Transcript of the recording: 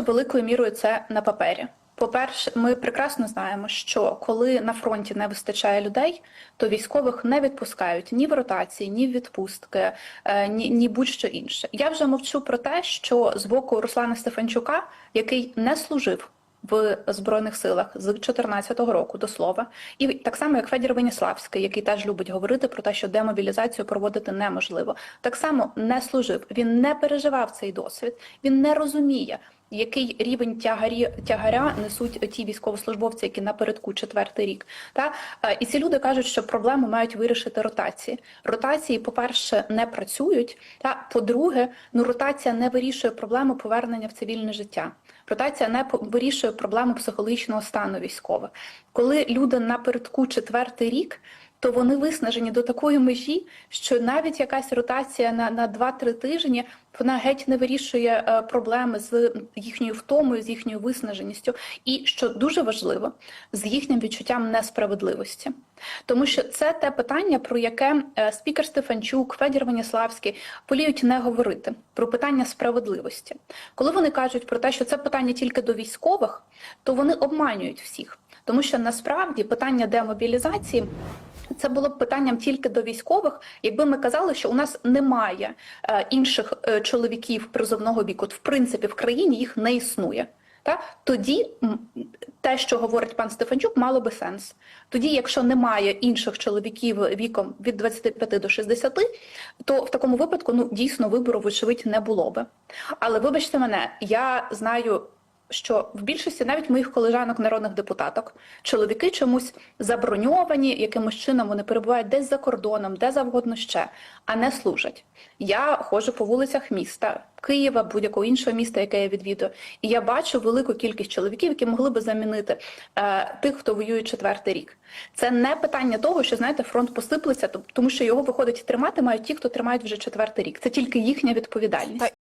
великою мірою це на папері. По-перше, ми прекрасно знаємо, що коли на фронті не вистачає людей, то військових не відпускають ні в ротації, ні в відпустки, е, ні, ні будь-що інше. Я вже мовчу про те, що з боку Руслана Стефанчука, який не служив в збройних силах з 2014 року до слова, і так само як Федір Веніславський, який теж любить говорити про те, що демобілізацію проводити неможливо, так само не служив. Він не переживав цей досвід, він не розуміє. Який рівень тягарі тягаря несуть ті військовослужбовці, які напередку четвертий рік, та Е, і ці люди кажуть, що проблему мають вирішити ротації. Ротації, по-перше, не працюють. Та по-друге, ну ротація не вирішує проблему повернення в цивільне життя. Ротація не вирішує проблему психологічного стану військових. Коли люди напередку четвертий рік. То вони виснажені до такої межі, що навіть якась ротація на, на 2-3 тижні вона геть не вирішує е, проблеми з їхньою втомою, з їхньою виснаженістю, і що дуже важливо, з їхнім відчуттям несправедливості. Тому що це те питання, про яке е, спікер Стефанчук, Федір Веніславський воліють не говорити про питання справедливості. Коли вони кажуть про те, що це питання тільки до військових, то вони обманюють всіх, тому що насправді питання демобілізації. Це було б питанням тільки до військових, якби ми казали, що у нас немає е, інших е, чоловіків призовного віку. От, в принципі, в країні їх не існує. Та тоді те, що говорить пан Стефанчук, мало би сенс. Тоді, якщо немає інших чоловіків віком від 25 до 60, то в такому випадку ну дійсно вибору, вочевидь, не було би. Але вибачте мене, я знаю що в більшості навіть моїх колежанок народних депутаток чоловіки чомусь заброньовані, якимось чином вони перебувають десь за кордоном, де завгодно ще, а не служать. Я ходжу по вулицях міста. Києва, будь-якого іншого міста, яке я відвідую, і я бачу велику кількість чоловіків, які могли би замінити е, тих, хто воює четвертий рік. Це не питання того, що знаєте, фронт посиплеться, тому що його виходить тримати мають ті, хто тримають вже четвертий рік. Це тільки їхня відповідальність.